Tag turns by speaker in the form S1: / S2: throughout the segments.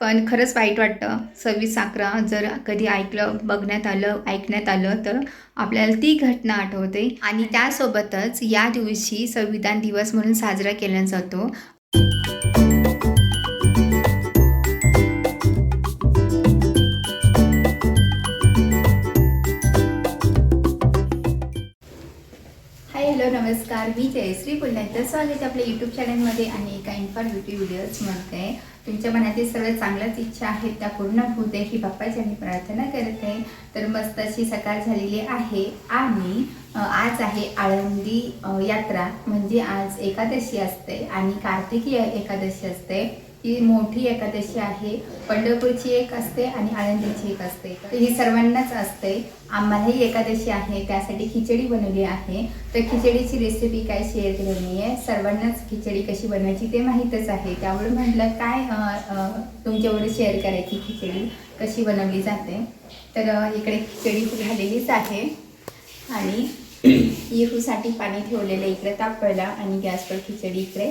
S1: पण खरंच वाईट वाटतं. सव्वीस अकरा जर कधी ऐकलं बघण्यात आलं ऐकण्यात आलं तर आपल्याला ती घटना आठवते. आणि त्यासोबतच या दिवशी संविधान दिवस म्हणून साजरा केला जातो. हाय हॅलो नमस्कार. मी जयश्री पुन्हा एकदा स्वागत आपल्या यूट्यूब चॅनलमध्ये आणि एका इन्फॉर्मेटिव्ह व्हिडिओजमध्ये तुमच्या मनातील सर्व चांगल्याच इच्छा आहेत त्या पूर्ण होऊ दे ही बाप्पाची आम्ही प्रार्थना करत आहे. तर मस्त अशी सकाळ झालेली आहे आणि आज आहे आळंदी यात्रा. म्हणजे आज एकादशी असते आणि कार्तिकी एकादशी असते. ही मोठी एकादशी आहे. पंढरपूरची एक असते आणि आळंदीची एक असते. तर ही सर्वांनाच असते. आम्हालाही एकादशी आहे त्यासाठी खिचडी बनवली आहे. तर खिचडीची रेसिपी काय शेअर केलेली आहे सर्वांनाच खिचडी कशी बनवायची ते माहीतच आहे. त्यामुळे म्हटलं काय अं, तुमच्याबरोबर शेअर करायची खिचडी कशी बनवली जाते. तर इकडे खिचडी झालेलीच आहे. आणि येहूसाठी पाणी ठेवलेलं इकडे तापवायला आणि गॅसवर खिचडी इकडे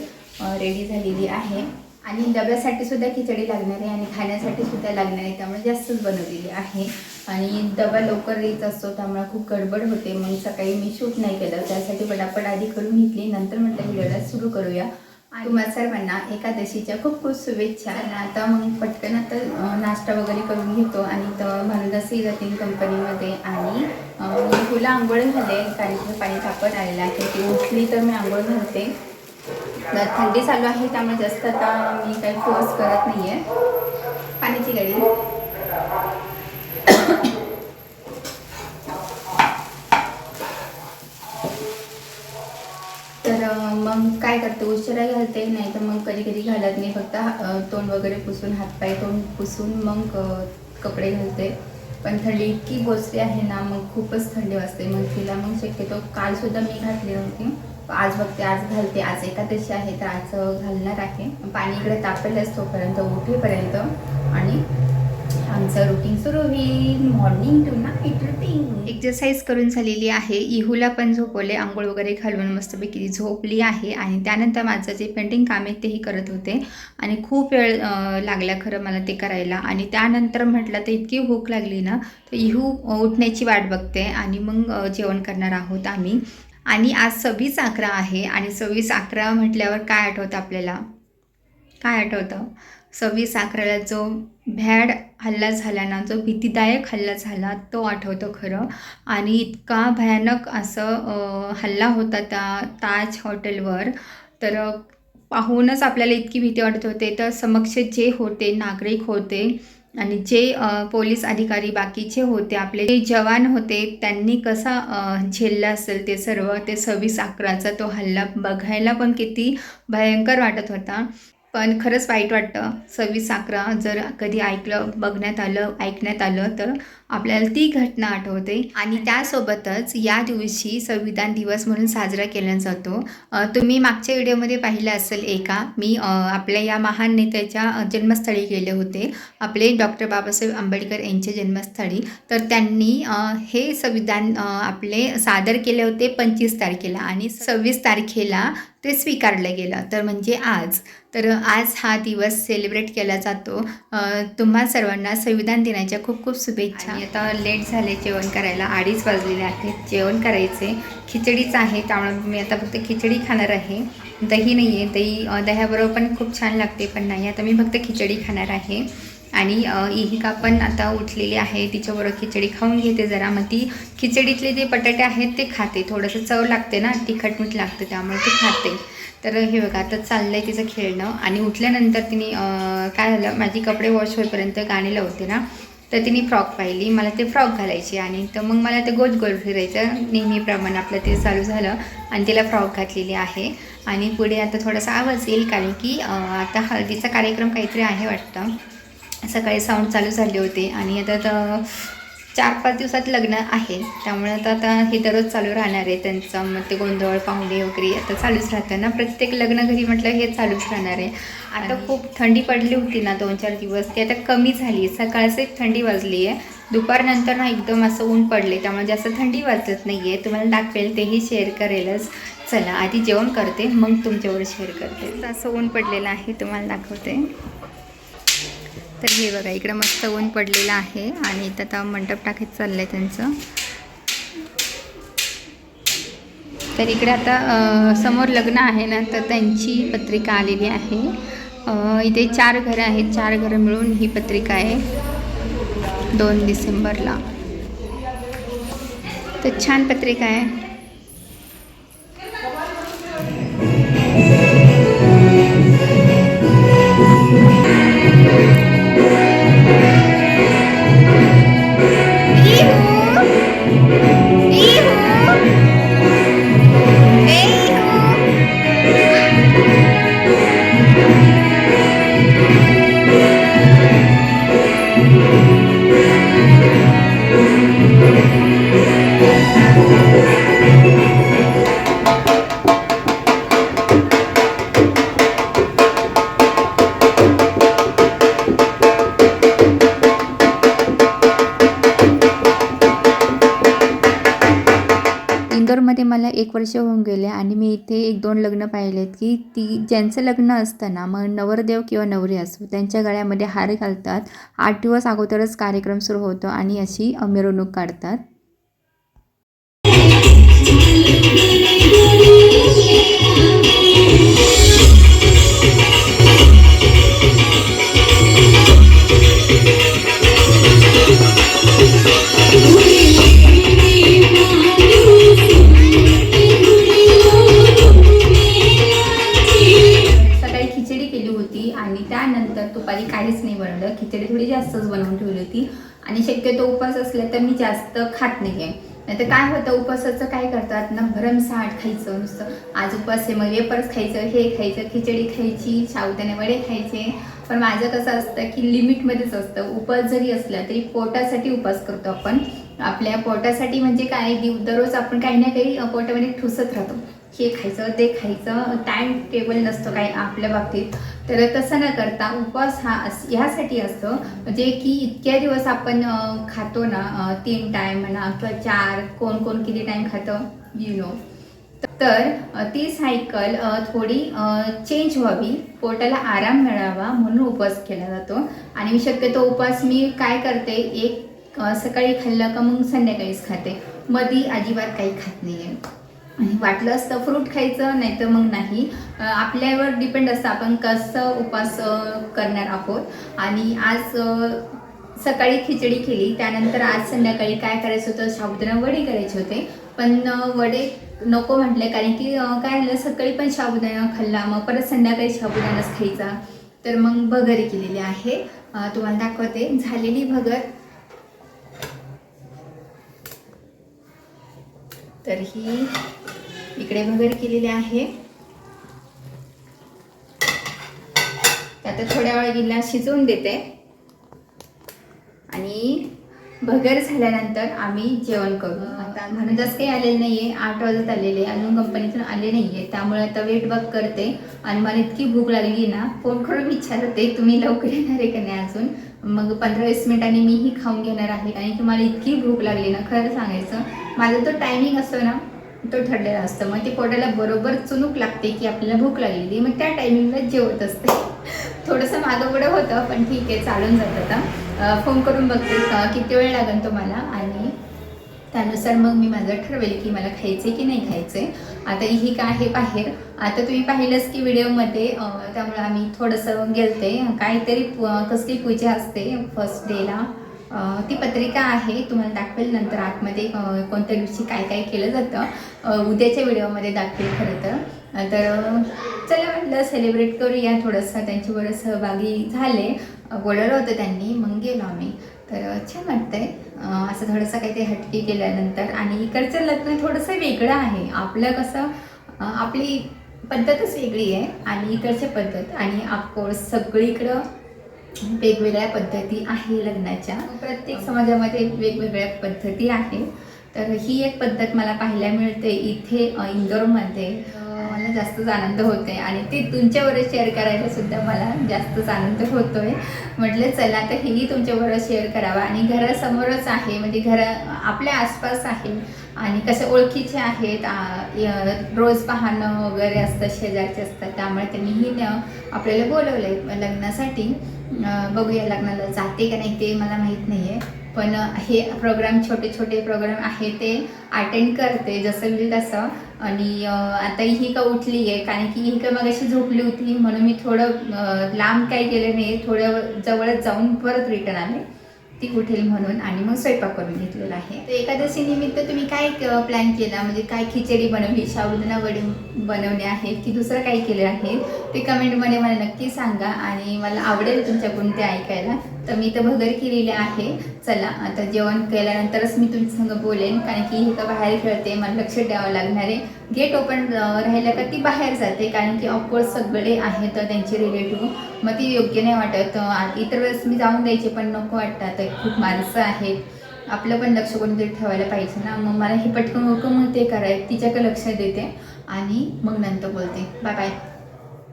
S1: रेडी झालेली आहे. आणि डब्यासाठी सुद्धा खिचडी लागणार आहे आणि खाण्यासाठी सुद्धा लागणार आहे. त्यामुळे जास्तच बनवलेली आहे. आणि डबा लवकर येत असतो त्यामुळे खूप गडबड होते. मग सकाळी मी शूट नाही केलं. त्यासाठी पटापट आधी करून घेतली. नंतर म्हटलं ही लढत सुरू करूया. आणि सर्वांना एकादशीच्या खूप खूप शुभेच्छा. आणि आता मग पटकन आता नाश्ता वगैरे करून घेतो. आणि तर म्हणूनच जातील कंपनीमध्ये आणि फुलं आंघोळ घाले कारण की पाणी तापत आलेलं आहे. ती उठली तर मी आंघोळ घालते. तर थंडी चालू आहे त्यामुळे जास्त आता मी काही फोर्स करत नाही आहे पाण्याची गाडी. तर मग काय करते? उशिरा घालते नाही तर मग कधी कधी घालत नाही. फक्त तोंड वगैरे पुसून हातपाय तोंड पुसून मग कपडे घालते. पण थंडी इतकी गोष्टी आहे ना मग खूपच थंडी वाजते. मग तिला मग शक्यतो कालसुद्धा मी घातली होती आज बघते आज घालते आज एकादशी आहे तर आज घालणार आहे. पाणी इकडे तापेलच तोपर्यंत उठेपर्यंत. आणि आमचं रुटीन सुरू होईल. Morning to night routine exercise करून झालेली आहे. इहूला पण झोपवले आंघोळ वगैरे घालून मस्तपैकी झोपली आहे. आणि त्यानंतर माझं जे पेंटिंग काम आहे तेही करत होते. आणि खूप वेळ लागला खरं मला ते करायला. आणि त्यानंतर म्हटलं तर इतकी भूक लागली ना तर इहू उठण्याची वाट बघते. आणि मग जेवण करणार आहोत आम्ही. आणि आज सव्वीस अकरा आहे आणि सव्वीस अकरा म्हटल्यावर काय आठवतं आपल्याला? काय आठवतं? सव्वीस अकराला जो भॅड हल्ला झाला ना जो भीतीदायक हल्ला झाला तो आठवतो खरं. आणि इतका भयानक असं हल्ला होता त्या ताज हॉटेलवर. तर पाहूनच आपल्याला इतकी भीती वाटत होते. तर समक्ष जे होते नागरिक होते आणि जे पोलीस अधिकारी बाकीचे होते आपले जे जवान होते त्यांनी कसा झेलला असेल ते सर्व ते सव्वीस अकराचा तो हल्ला बघायला पण किती भयंकर वाटत होता. पण खरंच वाईट वाटतं. सव्वीस अकरा जर कधी ऐकलं बघण्यात आलं ऐकण्यात आलं तर आपल्याला ती घटना आठवते. आणि त्यासोबतच या दिवशी संविधान दिवस म्हणून साजरा केला जातो. तुम्ही मागच्या व्हिडिओमध्ये पाहिलं असेल एका मी आपल्या या महान नेत्याच्या जन्मस्थळी गेले होते. आपले डॉक्टर बाबासाहेब आंबेडकर यांचे जन्मस्थळी. तर त्यांनी हे संविधान आपले सादर केले होते पंचवीस तारखेला आणि सव्वीस तारखेला ते स्वीकारलं गेलं. तर म्हणजे आज. तर आज हा दिवस सेलिब्रेट केला जातो. तुम्हा सर्वांना संविधान दिनाच्या खूप खूप शुभेच्छा. आणि आता लेट झाले जेवण करायला अडीच वाजलेले आहेत. जेवण करायचे. खिचडीच आहे त्यामुळे मी आता फक्त खिचडी खाणार आहे. दही नाही आहे. दही दह्याबरोबर पण खूप छान लागते पण नाही. आता मी फक्त खिचडी खाणार आहे. आणि इहिका पण आता उठलेली आहे. तिच्याबरोबर खिचडी खाऊन घेते जरा. मग ती खिचडीतले जे बटाटे आहेत ते खाते. थोडंसं चव लागते ना. तिखट मीठ लागते त्यामुळे ते खाते. तर हे बघा आता चाललं आहे तिचं खेळणं. आणि उठल्यानंतर तिने काय झालं? माझी कपडे वॉश होईपर्यंत गाणी लावते ना. तर तिने फ्रॉक पाहिली मला ते फ्रॉक घालायची आणि तर मग मला ते गोल गोल फिरायचं. नेहमीप्रमाणे आपलं ते चालू झालं आणि तिला फ्रॉक घातलेली आहे. आणि पुढे आता थोडासा आवाज येईल कारण की आता हळदीचा कार्यक्रम काहीतरी आहे वाटतं. सकाळी साऊंड चालू झाले होते आणि आता तर चार पाच दिवसात लग्न आहे. त्यामुळे आता आता हे दररोज चालू राहणार आहे. त्यांचं मग ते गोंधळ पाहुणे वगैरे आता चालूच राहतं ना. प्रत्येक लग्न घरी म्हटलं हे चालूच राहणार आहे. आता खूप थंडी पडली होती ना दोन चार दिवस. ती आता कमी झाली सकाळचं एक थंडी वाजली आहे. दुपारनंतर ना एकदम असं ऊन पडले त्यामुळे जास्त थंडी वाजत नाही आहे तुम्हाला दाखवेल तेही शेअर करेलच. चला आधी जेवण करते मग तुमच्यावर शेअर करते. असं ऊन पडलेलं आहे तुम्हाला दाखवते. तर हे बघा इकडं मस्त ऊन पडलेलं आहे आणि इथं आता मंडप टाकीत चाललं आहे त्यांचं. तर इकडे आता समोर लग्न आहे ना तर त्यांची पत्रिका आलेली आहे. इथे चार घरं आहेत चार घरं मिळून ही पत्रिका आहे दोन डिसेंबरला. तर छान पत्रिका आहे. इंदोरमध्ये एक वर्ष होऊन गेले आणि मी इथे एक दोन लग्न पाहिलेत की ती ज्यांचं लग्न असतं ना मग नवरदेव किंवा नवरी असो त्यांच्या गळ्यामध्ये हार घालतात. आठ दिवस अगोदरच कार्यक्रम सुरू होतो आणि अशी मिरवणूक काढतात. शक्यतो उपास असले तर मी जास्त खात नाही आहे नाही तर काय होतं उपासाचं काय करतात ना भरमसाठ खायचं नुसतं आज उपास आहे मग वेपर्स खायचं हे खायचं खिचडी खायची सावधाने वडे खायचे. पण माझं कसं असतं की लिमिटमध्येच असतं. उपास जरी असला तरी पोटासाठी उपास करतो आपण. आपल्या पोटासाठी म्हणजे काय दिव दररोज आपण काही ना काही पोटामध्ये ठुसत राहतो. हे खायचं ते खायचं टाईम टेबल नसतं काही आपल्या बाबतीत. तर तसं न करता उपवास हा अस ह्यासाठी असतो. म्हणजे की इतक्या दिवस आपण खातो ना तीन टाईम म्हणा किंवा चार कोण कोण किती टाईम खातं यु नो तर ती सायकल थोडी चेंज व्हावी. पोटाला आराम मिळावा म्हणून उपवास केला जातो. आणि मी शक्यतो उपवास मी काय करते एक सकाळी खाल्लं का मग संध्याकाळीच खाते. मधी अजिबात काही खात नाही आहे आणि वाटलं असतं फ्रूट खायचं नाही तर मग नाही. आपल्यावर डिपेंड असतं आपण कसं उपास करणार आहोत. आणि आज सकाळी खिचडी केली त्यानंतर आज संध्याकाळी काय करायचं होतं साबुदाणा वडे करायचे होते. पण वडे नको म्हटले कारण की काय झालं सकाळी पण साबुदाणा खाल्ला मग परत संध्याकाळी साबुदाणाच खायचा. तर मग भगरी केलेली आहे. तुम्हाला दाखवते. झालेली भगर तर ही इकडे भगर केलेली आहे. आता थोड्या वेळ गिल्ला शिजवून देते. आणि भगर झाल्यानंतर आम्ही जेवण करू. आता म्हणूनच काही आलेलं नाही आहे आठ वाजत आलेले अजून कंपनीतून आले नाही आहे त्यामुळे आता वेट बघ करते. आणि मला इतकी भूक लागली ना फोन करून विचारते तुम्ही लवकर येणार आहे का नाही अजून? मग पंधरा वीस मिनिटांनी मीही खाऊन घेणार आहे आणि की मला इतकी भूक लागली ना खरं सांगायचं माझा तो टायमिंग असतो ना तो ठरलेला असतो. मग ते पोटाला बरोबर चुनूक लागते की आपल्याला भूक लागलेली मग त्या टायमिंगला जेवत असते. थोडंसं मागं पुढं होतं पण ठीक आहे चालून जात आता फोन करून बघते किती वेळ लागेल तुम्हाला? आणि त्यानुसार मग मी माझं ठरवेल की मला खायचे की नाही खायचे आता ही काय आहे बाहेर? आता तुम्ही पाहिलंच की व्हिडिओमध्ये त्यामुळे आम्ही थोडंसं गेलते. काहीतरी पु- कसली पूजा असते फर्स्ट डेला ती पत्रिका आहे तुम्हाला दाखवेल नंतर आतमध्ये कोणत्या दिवशी काय काय केलं जातं. उद्याच्या व्हिडिओमध्ये दाखवेल खरं तर. तर चला म्हटलं सेलिब्रेट करूया थोडंसं. त्यांच्याबरोबर सहभागी झाले. बोलवलं होतं त्यांनी मग गेलो आम्ही. तर छान वाटतंय. असं थोडंसं काहीतरी हटके केल्यानंतर. आणि इकडचं लग्न थोडंसं वेगळं आहे. आपलं कसं आपली पद्धतच वेगळी आहे आणि इकडची पद्धत आणि ऑफकोर्स सगळीकडं वेगवेगळ्या पद्धती आहे लग्नाच्या. प्रत्येक समाजामध्ये वेगवेगळ्या पद्धती आहेत. तर ही एक पद्धत मला पाहायला मिळते इथे इंदोरमध्ये. मला जास्तच आनंद होते आणि ते तुमच्याबरोबर शेअर करायला सुद्धा मला जास्तच आनंद होतोय. म्हटलं चला तर हेही तुमच्याबरोबर शेअर करावा. आणि घरासमोरच आहे म्हणजे घरा आपल्या आसपास आहे. आणि कसे ओळखीचे आहेत रोज पाहणं वगैरे असतं शेजारचे असतात त्यामुळे त्यांनीही न- आपल्याला बोलवलं आहे लग्नासाठी बघूया लग्नाला जाते का नाही ते मला माहीत नाही आहे पण हे प्रोग्राम छोटे छोटे प्रोग्राम आहे ते अटेंड करते जसं मी तसं. आणि आता ही का उठली आहे कारण की ही का मग अशी झोपली होती म्हणून मी थोडं लांब काही केलं नाही थोडं जवळच जाऊन परत रिटर्न आले. ती उठेल म्हणून आणि मग स्वयंपाक करून घेतलेला आहे. तर एकादशी निमित्त तुम्ही काय प्लॅन केला? म्हणजे काय खिचडी बनवली शाबुदाना वडे बनवले आहेत की दुसरं काही केलं आहे? ते कमेंटमध्ये मला नक्की सांगा आणि मला आवडेल तुमच्याकडून ते ऐकायला. तर मी तर भगर केलेली आहे. चला आता जेवण केल्यानंतरच मी तुमच्यासंग बोलेन कारण की ही का बाहेर खेळते मला लक्ष द्यावं लागणार आहे. गेट ओपन राहिलं का ती बाहेर जाते कारण की ऑफकोर्स सगळे आहेत त्यांचे रिलेटिव्ह मग ती योग्य नाही वाटत. इतर वेळेस मी जाऊन द्यायचे पण नको वाटतं. आता खूप माणसं आहेत. आपलं पण लक्ष कोणीतरी ठेवायला पाहिजे ना. मग मला हे पटकन हुकम ते करायचं तिच्याकडे लक्ष देते. आणि मग नंतर बोलते. बाय बाय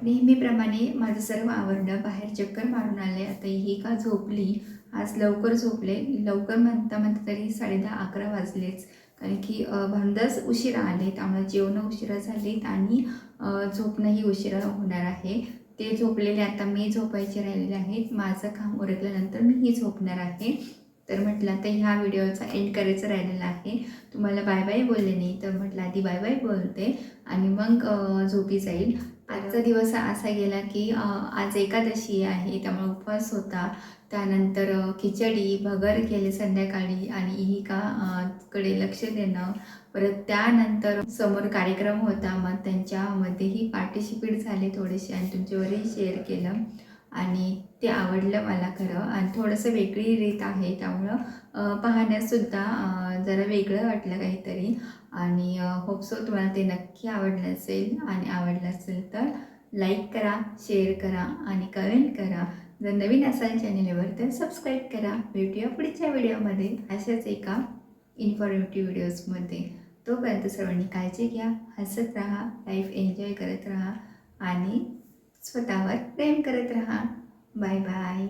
S1: नेहमीप्रमाणे माझं सर्व आवरणं बाहेर चक्कर मारून आले. आता ही का झोपली? आज लवकर झोपले. लवकर म्हणता म्हणता तरी साडेदहा अकरा वाजलेच. कारण की अं, उशिरा आले. त्यामुळे जेवणं उशिरा झालीत आणि झोपणंही उशिरा होणार आहे. ते झोपलेले आता मी झोपायचे राहिलेले आहेत. माझं काम उरकल्यानंतर मीही झोपणार आहे. तर म्हटलं आता ह्या व्हिडिओचा एंड करायचं राहिलेला आहे. तुम्हाला बाय बाय बोलले नाही तर म्हटलं आधी बाय बाय बोलते आणि मग झोपी जाईल. आजचा दिवस असा गेला की आज एकादशी आहे त्यामुळे उपवास होता. त्यानंतर खिचडी भगर केले संध्याकाळी आणि ही का कडे लक्ष देणं. परत त्यानंतर समोर कार्यक्रम होता मग त्यांच्यामध्येही पार्टिसिपेट झाले थोडेसे आणि तुमच्यावरही शेअर केलं. आणि ते आवडलं मला खरं. आणि थोडंसं वेगळी रीत आहे त्यामुळं पाहण्यासुद्धा जरा वेगळं वाटलं काहीतरी. आणि होप सो तुम्हाला ते नक्की आवडलं असेल आणि आवडलं असेल तर लाईक करा शेअर करा आणि कमेंट करा. जर नवीन असाल चॅनेलवर तर सबस्क्राईब करा. भेटूया पुढच्या व्हिडिओमध्ये अशाच एका इन्फॉर्मेटिव्ह व्हिडिओजमध्ये तोपर्यंत सर्वांनी काळजी घ्या हसत राहा लाईफ एन्जॉय करत राहा आणि स्वतःवर प्रेम करत राहा. Bye bye